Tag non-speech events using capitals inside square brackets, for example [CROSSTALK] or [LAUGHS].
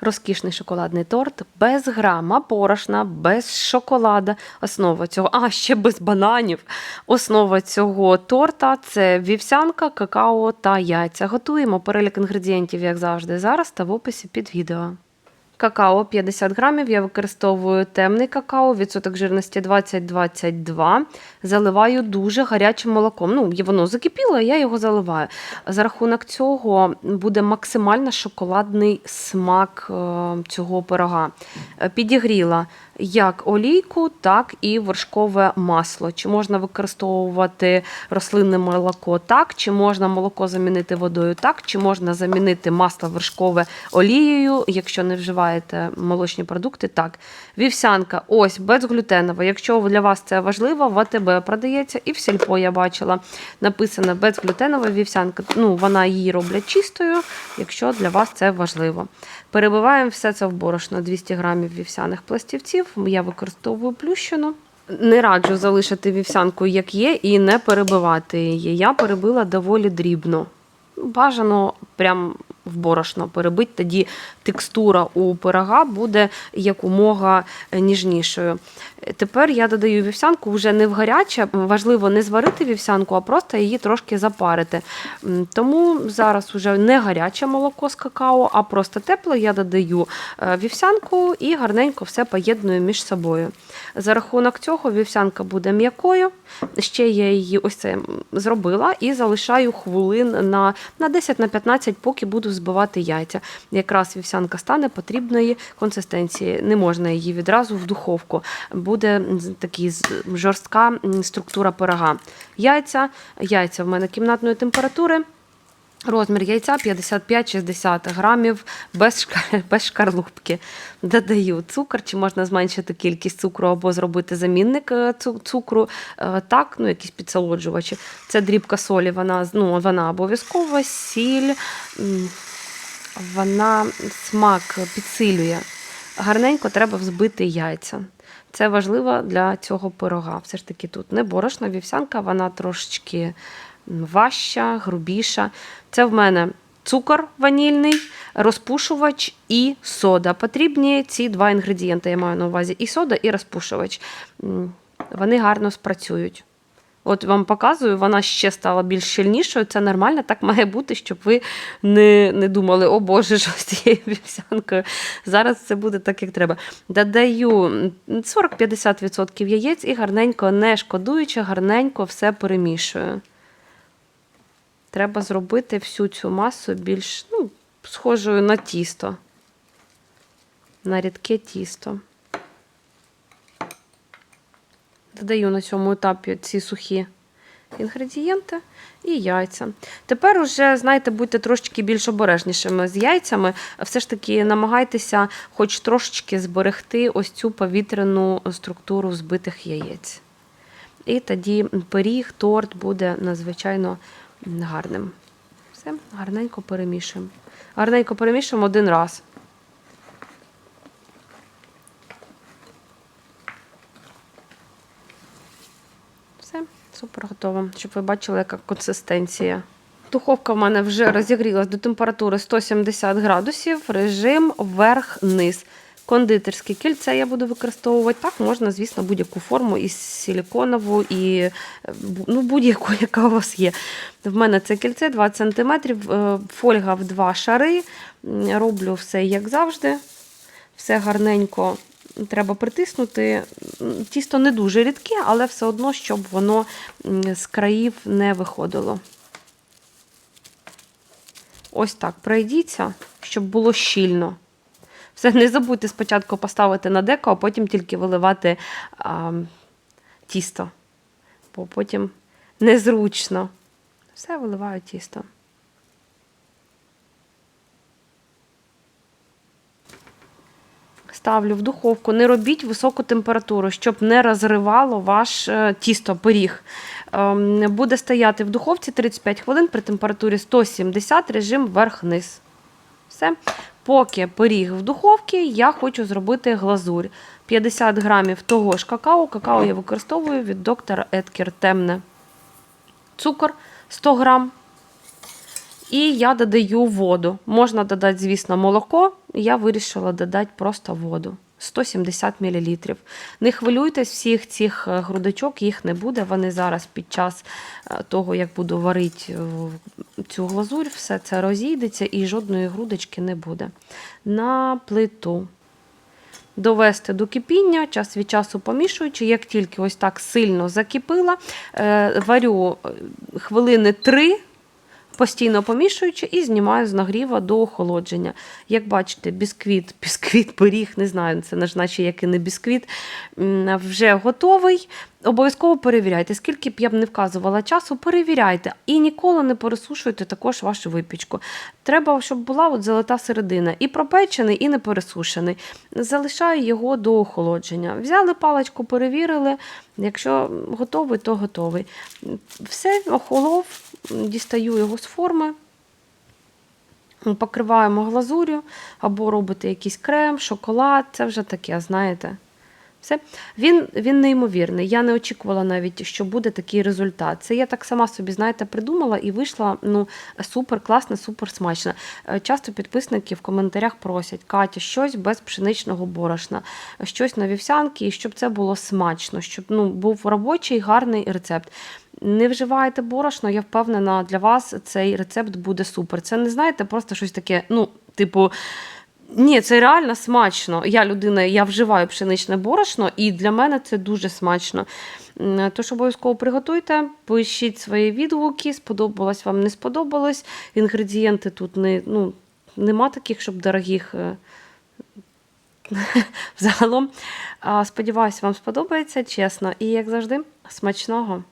Розкішний шоколадний торт без грама порошна, без шоколада. Основа цього, а ще без бананів. Основа цього торта це вівсянка, какао та яйця. Готуємо перелік інгредієнтів, як завжди, зараз та в описі під відео. Какао 50 грамів. Я використовую темний какао, відсоток жирності 20-22. Заливаю дуже гарячим молоком. Ну, воно закипіло, я його заливаю. За рахунок цього буде максимально шоколадний смак е, цього пирога. Е, Підігріла як олійку, так і вершкове масло. Чи можна використовувати рослинне молоко так, чи можна молоко замінити водою так, чи можна замінити масло вершкове олією, якщо не вживаєте молочні продукти, так. Вівсянка, ось безглютенова. Якщо для вас це важливо, в АТБ продається і в сільпо я бачила. Написано безглютенова вівсянка. Ну, вона її роблять чистою, якщо для вас це важливо. Перебиваємо все це в борошно 200 грамів вівсяних пластівців. Я використовую плющину. Не раджу залишити вівсянку, як є, і не перебивати її. Я перебила доволі дрібно. Бажано прям в борошно перебити, тоді текстура у пирога буде якомога ніжнішою. Тепер я додаю вівсянку вже не в гаряче. Важливо не зварити вівсянку, а просто її трошки запарити. Тому зараз вже не гаряче молоко з какао, а просто тепле. Я додаю е, вівсянку і гарненько все поєдную між собою. За рахунок цього вівсянка буде м'якою. Ще я її ось це зробила і залишаю хвилин на, на 10-15, поки буду збивати яйця. Якраз вівсянка стане потрібної консистенції. Не можна її відразу в духовку. Буде такий жорстка структура пирога. Яйця, яйця в мене кімнатної температури. Розмір яйця 55-60 грамів без, [LAUGHS] без шкарлупки. Додаю цукор, чи можна зменшити кількість цукру або зробити замінник е, цукру. Е, Так, ну якісь підсолоджувачі. Це дрібка солі, вона, ну, вона обов'язкова, сіль, вона смак підсилює. Гарненько треба взбити яйця. Це важливо для цього пирога. Все ж таки тут не борошна вівсянка, вона трошечки важча, грубіша. Це в мене цукор ванільний, розпушувач і сода. Потрібні ці два інгредієнти, я маю на увазі: і сода, і розпушувач. Вони гарно спрацюють. От вам показую, вона ще стала більш щільнішою. Це нормально, так має бути, щоб ви не, не думали, о Боже, [LAUGHS] що з цією вівсянкою. Зараз це буде так, як треба. Додаю 40-50% яєць і гарненько, не шкодуючи, гарненько все перемішую. Треба зробити всю цю масу більш ну, схожою на тісто. На рідке тісто. Додаю на цьому етапі ці сухі інгредієнти і яйця. Тепер уже, знаєте, будьте трошечки більш обережнішими з яйцями. Все ж таки намагайтеся хоч трошечки зберегти ось цю повітряну структуру збитих яєць. І тоді пиріг, торт буде надзвичайно гарним. Все, гарненько перемішуємо. Гарненько перемішуємо один раз. Все, готово, щоб ви бачили, яка консистенція. Духовка в мене вже розігрілась до температури 170 градусів, режим верх-низ. Кондитерське кільце я буду використовувати. Так, можна, звісно, будь-яку форму із силіконову і е, ну, будь-яку, [LAUGHS] яка у вас є. В мене це кільце 20 см, фольга в два шари. Роблю все як завжди. Все гарненько треба притиснути. Тісто не дуже рідке, але все одно, щоб воно з країв не виходило. Ось так пройдіться, щоб було щільно. Все, не забудьте спочатку поставити на деко, а потім тільки виливати а, тісто. Бо потім незручно. Все, виливаю тісто. Ставлю в духовку. Не робіть високу температуру, щоб не розривало ваш е, тісто, пиріг. Ем, Буде стояти в духовці 35 хвилин при температурі 170 режим вверх-низ. Все. Поки пиріг в духовці, я хочу зробити глазурь. 50 грамів того ж какао. Какао я використовую від доктора Еткер темне. Цукор 100 грам. І я додаю воду. Можна додати, звісно, молоко. Я вирішила додати просто воду. 170 мл. Не хвилюйтесь, всіх цих е, грудочок їх не буде. Вони зараз під час е, того, як буду варити е, цю глазурь, все це розійдеться і жодної грудочки не буде. На плиту довести до кипіння, час від часу помішуючи. Як тільки ось так сильно закипила, варю хвилини 3, постійно помішуючи, і знімаю з нагріва до охолодження. Як бачите, бісквіт, [LAUGHS] бісквіт, пиріг, не знаю, це ж наче як і не бісквіт, вже готовий. Обов'язково перевіряйте, скільки б я б не вказувала часу, перевіряйте і ніколи не пересушуйте також вашу випічку. Треба, щоб була от золота середина, і пропечений, і не пересушений. Залишаю його до охолодження. Взяли паличку, перевірили. Якщо готовий, то готовий. Все, охолов, дістаю його з форми. Покриваємо глазур'ю або робите якийсь крем, шоколад. Це вже таке, знаєте. Все. Він, він неймовірний. Я не очікувала навіть, що буде такий результат. Це я так сама собі, знаєте, придумала і вийшла ну, супер класна, супер смачна. Е, Часто підписники в коментарях просять Катя, щось без пшеничного борошна, щось на вівсянки, і щоб це було смачно, щоб ну, був робочий, гарний рецепт. Не вживаєте борошно, я впевнена, для вас цей рецепт буде супер. Це не знаєте, просто щось таке, ну, типу. Ні, це реально смачно. Я людина, я вживаю пшеничне борошно, і для мене це дуже смачно. Тож обов'язково приготуйте, пишіть свої відгуки, сподобалось вам, не сподобалось. Інгредієнти тут не, ну, нема таких, щоб дорогих. е, [LAUGHS] Взагалом, сподіваюся, вам сподобається, чесно. І як завжди, смачного.